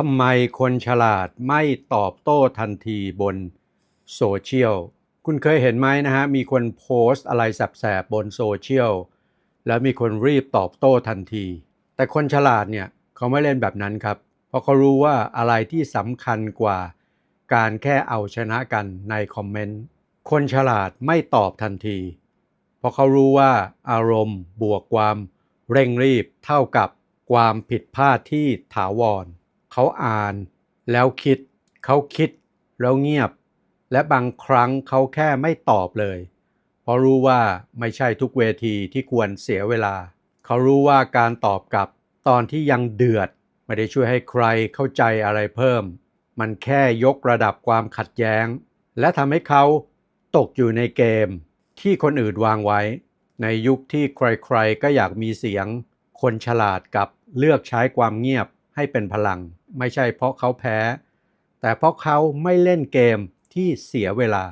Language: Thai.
ทำไมคนฉลาดไม่ตอบโต้ทันทีบนโซเชียล คุณเคยเห็นไหมนะฮะ มีคนโพสต์อะไรแสบๆบนโซเชียล แล้วมีคนรีบตอบโต้ทันที แต่คนฉลาดเนี่ยเขาไม่เล่นแบบนั้นครับ เพราะเขารู้ว่าอะไรที่สำคัญกว่าการแค่เอาชนะกันในคอมเมนต์ คนฉลาดไม่ตอบทันที เพราะเขารู้ว่าอารมณ์บวกความเร่งรีบเท่ากับความผิดพลาดที่ถาวร เขาอ่านแล้วคิด เขาคิดแล้วเงียบ และบางครั้งเขาแค่ไม่ตอบเลย เพราะรู้ว่าไม่ใช่ทุกเวทีที่ควรเสียเวลา เขารู้ว่าการตอบกลับตอนที่ยังเดือด ไม่ได้ช่วยให้ใครเข้าใจอะไรเพิ่ม มันแค่ยกระดับความขัดแย้ง และทำให้เขาตกอยู่ในเกม ที่คนอื่นวางไว้ ในยุคที่ใครๆก็อยากมีเสียง คนฉลาดกับเลือกใช้ความเงียบให้เป็นพลัง ไม่ใช่เพราะเขาแพ้ แต่เพราะเขาไม่เล่นเกมที่เสียเวลา